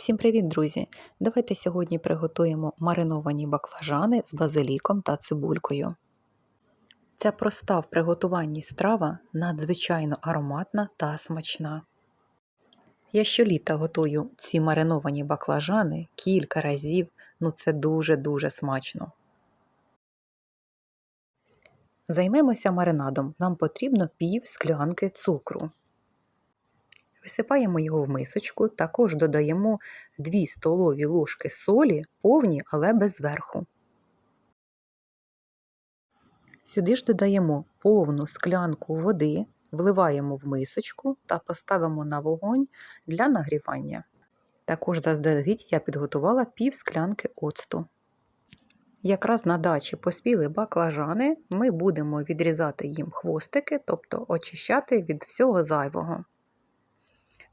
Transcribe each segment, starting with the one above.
Всім привіт, друзі! Давайте сьогодні приготуємо мариновані баклажани з базиліком та цибулькою. Ця проста в приготуванні страва надзвичайно ароматна та смачна. Я щоліта готую ці мариновані баклажани кілька разів, ну це дуже-дуже смачно. Займемося маринадом. Нам потрібно пів склянки цукру. Висипаємо його в мисочку, також додаємо 2 столові ложки солі, повні, але без верху. Сюди ж додаємо повну склянку води, вливаємо в мисочку та поставимо на вогонь для нагрівання. Також заздалегідь я підготувала пів склянки оцту. Якраз на дачі поспіли баклажани, ми будемо відрізати їм хвостики, тобто очищати від всього зайвого.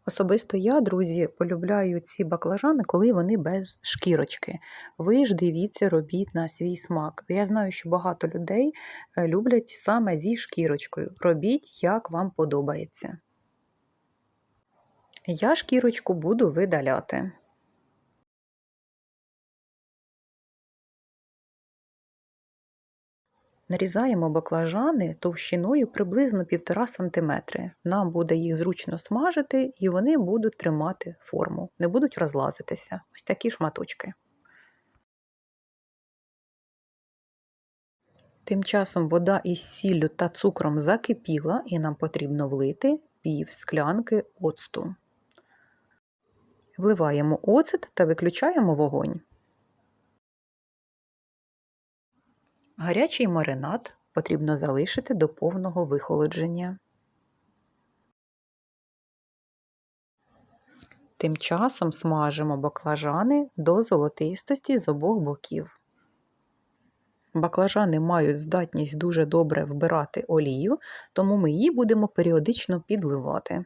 Особисто я, друзі, полюбляю ці баклажани, коли вони без шкірочки. Ви ж дивіться, робіть на свій смак. Я знаю, що багато людей е, люблять саме зі шкірочкою. Робіть, як вам подобається. Я шкірочку буду видаляти. Нарізаємо баклажани товщиною приблизно 1,5 см. Нам буде їх зручно смажити, і вони будуть тримати форму, не будуть розлазитися. Ось такі шматочки. Тим часом вода із сіллю та цукром закипіла, і нам потрібно влити пів склянки оцту. Вливаємо оцет та виключаємо вогонь. Гарячий маринад потрібно залишити до повного вихолодження. Тим часом смажимо баклажани до золотистості з обох боків. Баклажани мають здатність дуже добре вбирати олію, тому ми її будемо періодично підливати.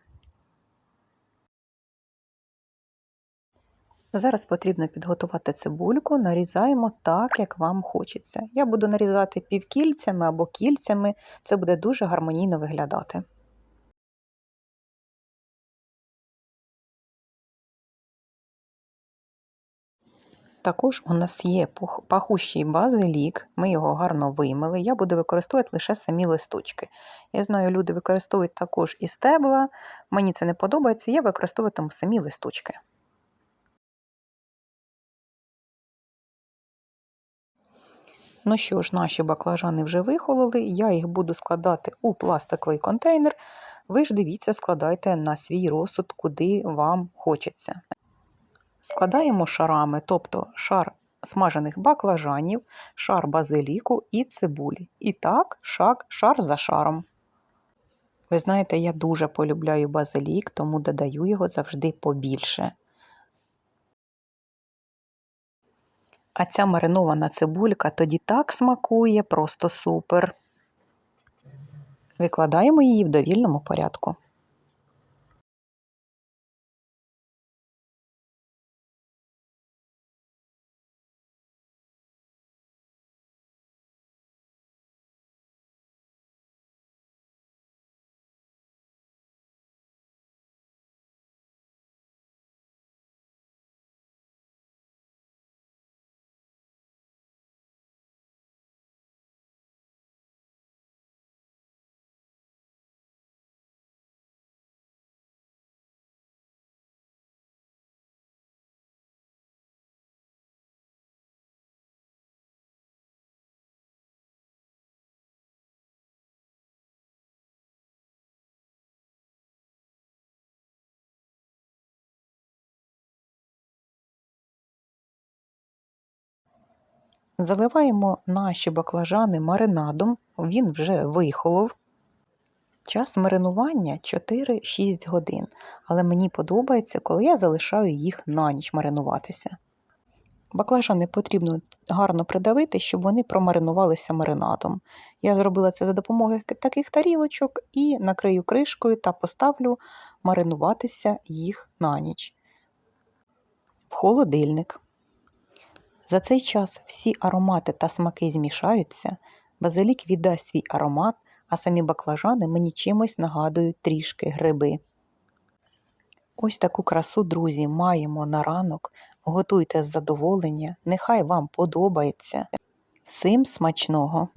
Зараз потрібно підготувати цибульку, нарізаємо так, як вам хочеться. Я буду нарізати півкільцями або кільцями, це буде дуже гармонійно виглядати. Також у нас є пахущий базилік, ми його гарно вимили. Я буду використовувати лише самі листочки. Я знаю, люди використовують також і стебла, мені це не подобається, я використовуватиму самі листочки. Ну що ж, наші баклажани вже вихололи, я їх буду складати у пластиковий контейнер. Ви ж дивіться, складайте на свій розсуд, куди вам хочеться. Складаємо шарами, тобто шар смажених баклажанів, шар базиліку і цибулі. І так, шар, шар за шаром. Ви знаєте, я дуже полюбляю базилік, тому додаю його завжди побільше. А ця маринована цибулька тоді так смакує, просто супер. Викладаємо її в довільному порядку. Заливаємо наші баклажани маринадом, він вже вихолов. Час маринування 4-6 годин, але мені подобається, коли я залишаю їх на ніч маринуватися. Баклажани потрібно гарно придавити, щоб вони промаринувалися маринадом. Я зробила це за допомогою таких тарілочок і накрию кришкою та поставлю маринуватися їх на ніч. В холодильник. За цей час всі аромати та смаки змішаються, базилік віддасть свій аромат, а самі баклажани мені чимось нагадують трішки гриби. Ось таку красу, друзі, маємо на ранок. Готуйте задоволення, нехай вам подобається. Всім смачного!